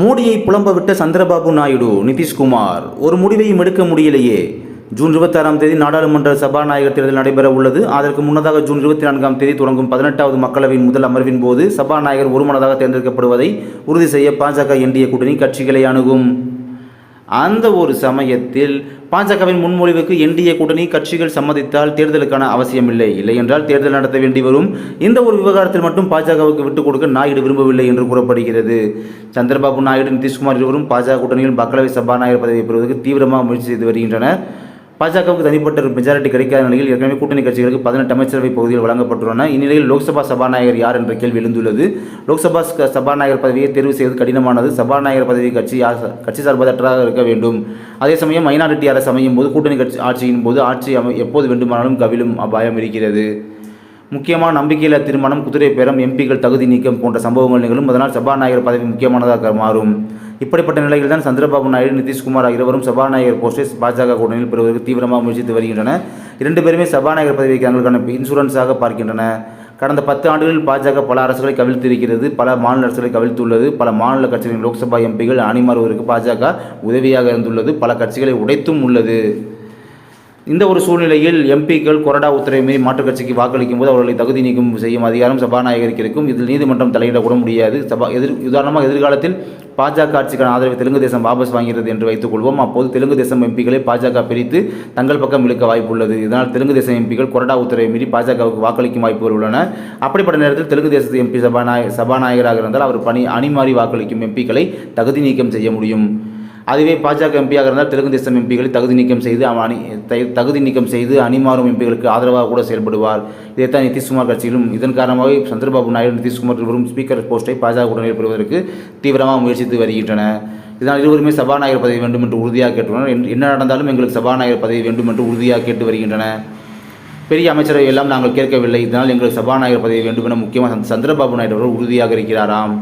மோடியை புலம்ப விட்ட சந்திரபாபு நாயுடு நிதிஷ்குமார் ஒரு முடிவையும் எடுக்க முடியலையே. ஜூன் இருபத்தாறாம் தேதி நாடாளுமன்ற சபாநாயகர் தேர்தல் நடைபெற உள்ளது. அதற்கு முன்னதாக ஜூன் இருபத்தி நான்காம் தேதி தொடங்கும் பதினெட்டாவது மக்களவையின் முதல் அமர்வின் போது சபாநாயகர் ஒருமனதாக தேர்ந்தெடுக்கப்படுவதை உறுதி செய்ய பாஜக என்டிஏ கூட்டணி கட்சிகளை அணுகும். அந்த ஒரு சமயத்தில் பாஜகவின் முன்மொழிவுக்கு என்டிஏ கூட்டணி கட்சிகள் சம்மதித்தால் தேர்தலுக்கான அவசியமில்லை. இல்லை என்றால் தேர்தல் நடத்த வேண்டி வரும். இந்த ஒரு விவகாரத்தில் மட்டும் பாஜகவுக்கு விட்டுக் கொடுக்க நாயுடு விரும்பவில்லை என்று கூறப்படுகிறது. சந்திரபாபு நாயுடு நிதிஷ்குமார் இருவரும் பாஜக கூட்டணியில் மக்களவை சபாநாயகர் பதவியை பெறுவதற்கு தீவிரமாக முயற்சி செய்து வருகின்றனர். பாஜகவுக்கு தனிப்பட்ட மெஜாரிட்டி கிடைக்காத நிலையில் ஏற்கனவே கூட்டணி கட்சிகளுக்கு பதினெட்டு அமைச்சரவை பகுதியில் வழங்கப்பட்டுள்ளன. இந்நிலையில் லோக்சபா சபாநாயகர் யார் என்ற கேள்வி எழுந்துள்ளது. லோக்சபா சபாநாயகர் பதவியை தேர்வு செய்வது கடினமானது. சபாநாயகர் பதவி கட்சி கட்சி சார்பதற்றாக இருக்க வேண்டும். அதே சமயம் மைனாரிட்டி அரசு அமையும் போது கூட்டணி கட்சி ஆட்சியின் போது ஆட்சி அமை எப்போது வேண்டுமானாலும் கவிழும் அபாயம் இருக்கிறது. முக்கியமான நம்பிக்கையில்லா திருமணம் குதிரை பேரம் எம்பிக்கள் தகுதி நீக்கம் போன்ற சம்பவங்கள் நிகழும். அதனால் சபாநாயகர் பதவி முக்கியமானதாக மாறும். இப்படிப்பட்ட நிலையில் தான் சந்திரபாபு நாயுடு நிதிஷ்குமார் இருவரும் சபாநாயகர் போஸ்டை பாஜக கூட்டணியில் பெறுவதற்கு தீவிரமாக முயற்சித்து வருகின்றன இரண்டு பேருமே சபாநாயகர் பதவிக்கு தங்களுக்கான இன்சூரன்ஸாக பார்க்கின்றன கடந்த பத்து ஆண்டுகளில் பாஜக பல அரசுகளை கவிழ்த்திருக்கிறது பல மாநில அரசுகளை கவிழ்த்துள்ளது பல மாநில கட்சிகளின் லோக்சபா எம்பிகள் அணிமாறுவதற்கு பாஜக உதவியாக இருந்துள்ளது பல கட்சிகளை உடைத்தும் உள்ளது. இந்த ஒரு சூழ்நிலையில் எம்பிக்கள் கொறடா உத்தரவை மீறி மாற்றுக் கட்சிக்கு வாக்களிக்கும் போது அவர்களை தகுதி நீக்கம் செய்யும் அதிகாரம் சபாநாயகருக்கு இருக்கும். இதில் நீதிமன்றம் தலையிடக்கூட முடியாது. சபா எதிர் உதாரணமாக எதிர்காலத்தில் பாஜக ஆட்சிக்கான ஆதரவை தெலுங்கு தேசம் வாபஸ் வாங்கிறது என்று வைத்துக் கொள்வோம். அப்போது தெலுங்கு தேசம் எம்பிக்களை பாஜக பிரித்து தங்கள் பக்கம் இழுக்க வாய்ப்புள்ளது இதனால் தெலுங்கு தேசம் எம்பிக்கள் கொறடா உத்தரவை மீறி பாஜகவுக்கு வாக்களிக்கும் வாய்ப்புகள் உள்ளன. அப்படிப்பட்ட நேரத்தில் தெலுங்கு தேசத்து எம்பி சபாநாய சபாநாயகராக இருந்தால் அவர் பணி அணிமாறி வாக்களிக்கும் எம்பிக்களை தகுதி நீக்கம் செய்ய முடியும். அதுவே பாஜக எம்பியாக இருந்தால் தெலுங்கு தேசம் எம்பிகளை தகுதி நீக்கம் செய்து அவன் அணி த- தகுதி நீக்கம் செய்து அணிமாறும் எம்பிகளுக்கு ஆதரவாக கூட செயல்படுவார். இதைத்தான் நிதிஷ்குமார் கட்சியிலும் இதன் காரணமாக சந்திரபாபு நாயுடு நிதிஷ்குமார் இருவரும் ஸ்பீக்கர் போஸ்டை பாஜக உடனே பெறுவதற்கு தீவிரமாக முயற்சித்து வருகின்றன. இதனால் இருவருமே சபாநாயகர் பதவி வேண்டும் என்று உறுதியாக கேட்டுள்ளனர். என்ன- என்ன நடந்தாலும் எங்களுக்கு சபாநாயகர் பதவி வேண்டும் என்று உறுதியாக கேட்டு வருகின்றன. பெரிய அமைச்சரவை எல்லாம் நாங்கள் கேட்கவில்லை. இதனால் எங்களுக்கு சபாநாயகர் பதவி வேண்டும் என முக்கியமாக சந்திரபாபு நாயுடு அவர்கள் உறுதியாக இருக்கிறாராம்.